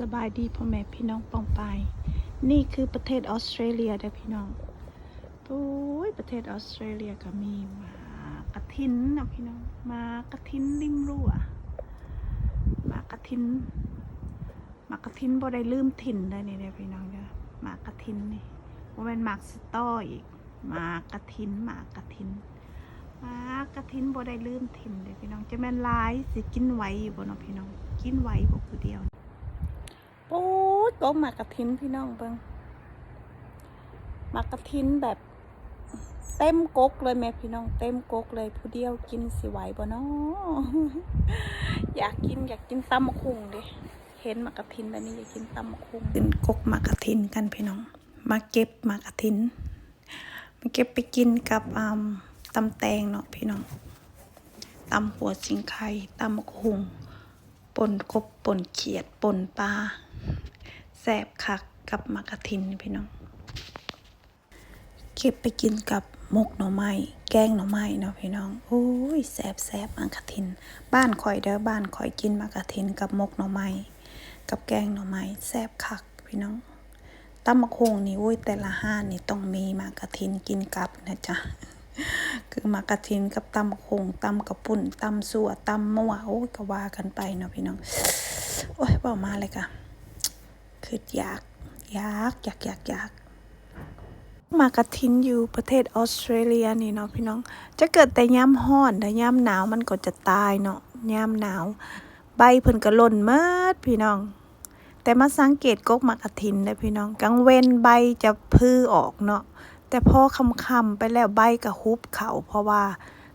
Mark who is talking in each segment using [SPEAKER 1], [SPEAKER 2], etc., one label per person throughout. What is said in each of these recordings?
[SPEAKER 1] สบายดีพ่อแม่พี่น้องปองไป นี่คือประเทศออสเตรเลียเด้อพี่น้องโอ้ยประเทศออสเตรเลียก็มีมากระทินนะพี่น้องมากระทินริมรั้วมากระทินมากระทินบ่ได้ลืมถิ่นได้นี่เด้อพี่น้องเด้อมากระทินนี่ว่าเป็นมากสตออีกมากระทินมากระทินมากระทินบ่ได้ลืมถิ่นเด้อพี่น้องจะแม่นลายสิกินไหวอยู่บ่เนาะพี่น้องกินไหวบ่คือเดียว อ้ยกหมากกระทินพี่น้องเบิงหมากกระทินแบบเต็มกกเลยแม่พี่น้องเต็มกกเลยผู้เดียวกินสิไหวบ่นาะอยากกินอยากกินตำมะคุงดิเห็นหมากกระทินแบบนี้อยากกินตำมะคุงกินกกหมากกระทินกันพี่น้อง มาเก็บหมากกระทินมาเก็บไปกินกับตำแตงเนาะพี่น้องตำหัวสิงไข่ตำมะคุงป่นกบป่นเขียดป่นปลา สบคักกับมะกะทินพี่น้อง เก็บไปกินกับมกหน่อไม้แกงหน่อไม้เนาะพี่น้องโอ้ยแสบแสบมะกะทิน บ้านข่อยเด้อบ้านข่อยกินมะกะทินกับมกหน่อไม้กับแกงหน่อไม้แสบคักพี่น้องตำมะคงนี่โอ้ยแต่ละห้านนี่ต้องมีมะกะทินกินกับนะจ๊ะคือมากระทินกับตำคงตำกระปุ่นตำสัวตำมั่วโอ้ยก็ว่ากันไปเนาะพี่น้องโอ้ยบอกมาเลยค่ะ คืออยากอยากอยากอยากอยากมากระทินอยู่ประเทศออสเตรเลียนี่เนาะพี่น้อง จะเกิดแต่ย่ำห้อนแต่ย่ำหนาวมันก็จะตายเนาะย่ำหนาว ใบเพิ่นก็หล่นเมิดพี่น้อง แต่มาสังเกตกกมากระทินได้อพี่น้องกลางเว้นใบจะพื้อออกเนาะแต่พอคำคำไปแล้วใบกระฮุบเขาเพราะว่า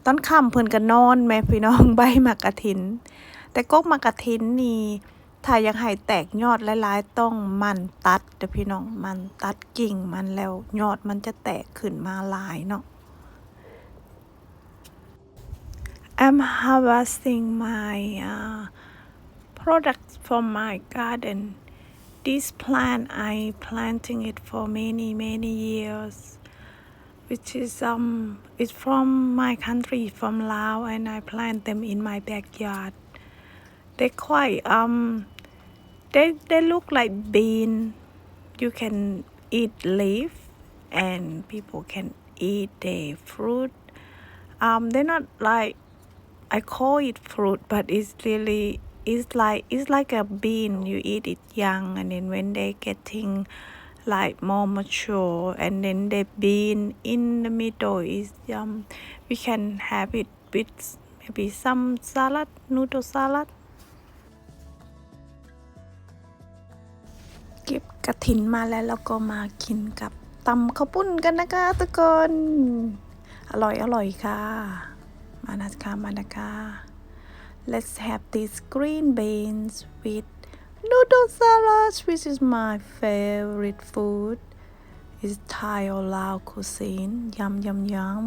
[SPEAKER 1] ตอนคำเพิ่นก็นอนแม่พี่น้องใบมากระถิน แต่กกมากระถินนี่ ถ้ายากให้แตกยอดหลายๆ ต้องมันตัดเด้อพี่น้องมันตัดกิ่งมันแล้วยอดมันจะแตกขึ้นมาหลายเนาะ I'm harvesting my uh, products from my garden this plant I planting it for many many years which is um it's from my country from Laos and I plant them in my backyard they quite um they they look like bean you can eat leaf and people can eat the fruit um they're not like I call it fruit, but it's really it's like it's like a bean. You eat it young, and then when they're getting like more mature, and then the bean in the middle is um we can have it with maybe some salad, noodle salad. กระถินมาแล้วแล้วก็มากินกับตำข้าวปุ้นกันนะคะทุกคน อร่อยอร่อยค่ะ มานะคะมานะคะ let's have these green beans with noodle salad which is my favorite food is Thai or Lao cuisine yum yum yum